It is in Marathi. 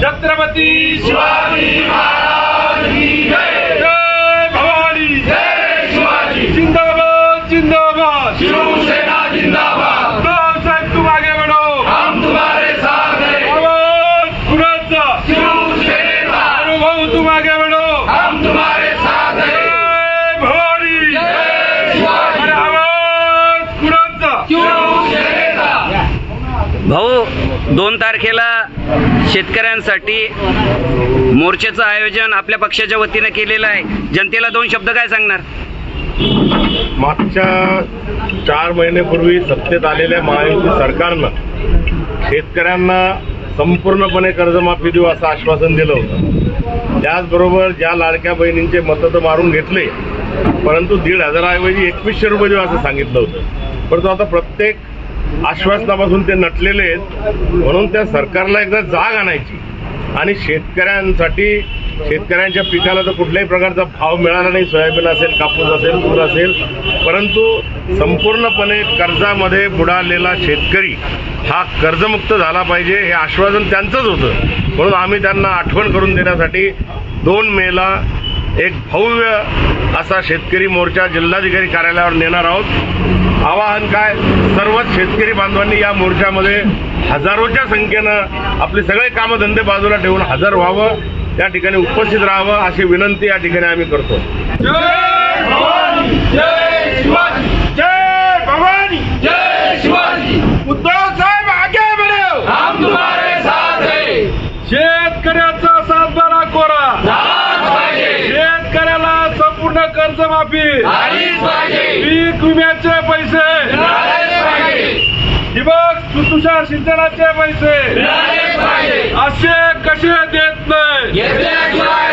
छत्रपती शिवाजी महाराज जय। जय भवानी। जय शिवाजी जिंदाबाद जिंदाबाद। शिवसेना जिंदाबाद बाबासाहेब तू मागे म्हणो। हम तुम्हारे साथ है आवाज कुणाचा? शिवसेनेचा अनुभव तू मागे म्हणो। हम तुम्हारे साथ है जय भवानी। जय शिवाजी आवाज कुणाचा? शिवसेनेचा भाऊ दोन तारखेला शेतकऱ्यांसाठी मोर्चाचं आयोजन आपल्या पक्षाच्या वतीनं केलेलं आहे. जनतेला दोन शब्द काय सांगणार? मागच्या चार महिन्यापूर्वी सत्तेत आलेल्या महायुती सरकारनं शेतकऱ्यांना संपूर्णपणे कर्जमाफी देऊ असं आश्वासन दिलं होतं. त्याचबरोबर ज्या लाडक्या बहिणींचे मतं तर मारून घेतले परंतु दीड हजाराऐवजी एकवीसशे रुपये देऊ असं सांगितलं होतं. परंतु आता प्रत्येक आश्वासनापासून ते नटलेले आहेत. म्हणून त्या सरकारला एकदा जाग आणायची. आणि शेतकऱ्यांसाठी शेतकऱ्यांच्या पिकाला तर कुठल्याही प्रकारचा भाव मिळाला नाही. सोयाबीन असेल कापूस असेल तूर असेल. परंतु संपूर्णपणे कर्जामध्ये बुडालेला शेतकरी हा कर्जमुक्त झाला पाहिजे हे आश्वासन त्यांचंच होतं. म्हणून आम्ही त्यांना आठवण करून देण्यासाठी दोन मेला एक भव्य असा शेतकरी मोर्चा जिल्हाधिकारी कार्यालयावर नेणार आहोत. आवाहन काय? सर्वच शेतकरी बांधवांनी या मोर्चामध्ये हजारोच्या संख्येनं आपले सगळे कामधंदे बाजूला ठेवून हजर व्हावं. या ठिकाणी उपस्थित राहावं अशी विनंती या ठिकाणी आम्ही करतो. जय भवानी जय शिवाजी. जय भवानी. जय शिवाजी. उद्धव साहेब आगे बढ़ो. हम तुम्हारे साथ हैं. शेतकऱ्याचा कर्जमाफी. पीक विम्याचे पैसे. ठिबक तुषार सिंचनाचे पैसे. असे कसे देत नाही?